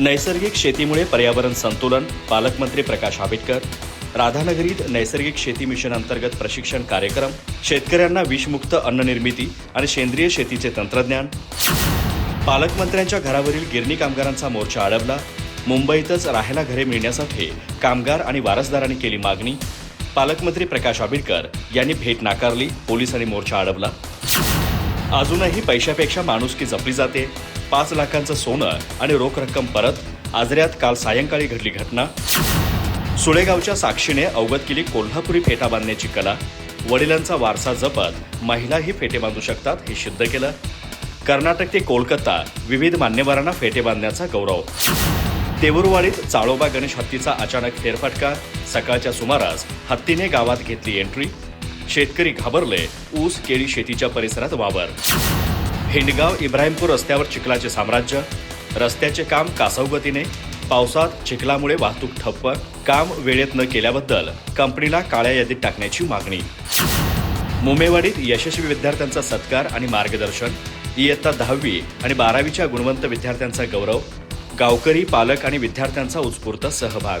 नैसर्गिक शेतीमुळे पर्यावरण संतुलन पालकमंत्री प्रकाश आंबेडकर राधानगरीत नैसर्गिक शेती मिशन अंतर्गत प्रशिक्षण कार्यक्रम शेतकऱ्यांना विषमुक्त अन्न निर्मिती आणि सेंद्रिय शेतीचे तंत्रज्ञान. पालकमंत्र्यांच्या घरावरील गिरणी कामगारांचा मोर्चा अडवला मुंबईतच राहायला घरे मिळण्यासाठी कामगार आणि वारसदारांनी केली मागणी. पालकमंत्री प्रकाश आंबेडकर यांनी भेट नाकारली पोलिसांनी मोर्चा अडवला अजूनही पैशापेक्षा माणुसकी जपली जाते. पाच लाखांचं सोनं आणि रोख रक्कम परत आजऱ्यात काल सायंकाळी घडली घटना. सुळेगावच्या साक्षीने अवगत केली कोल्हापुरी फेटा बांधण्याची कला. वडिलांचा वारसा जपत महिलाही फेटे बांधू शकतात हे सिद्ध केलं. कर्नाटक ते कोलकाता विविध मान्यवरांना फेटे बांधण्याचा गौरव. देवरुवाडीत चाळोबा गणेश हत्तीचा अचानक फेरफटका. सकाळच्या सुमारास हत्तीने गावात घेतली एंट्री शेतकरी घाबरले ऊस केळी शेतीच्या परिसरात वावर. हिंडगाव इब्राहिमपूर रस्त्यावर चिखलाचे साम्राज्य रस्त्याचे काम कासवगतीने पावसात चिखलामुळे वाहतूक ठप्प काम वेळेत न केल्याबद्दल कंपनीला काळ्या यादीत टाकण्याची मागणी. मुंबईवाडीत यशस्वी विद्यार्थ्यांचा सत्कार आणि मार्गदर्शन इयत्ता दहावी आणि बारावीच्या गुणवंत विद्यार्थ्यांचा गौरव गावकरी पालक आणि विद्यार्थ्यांचा उत्स्फूर्त सहभाग.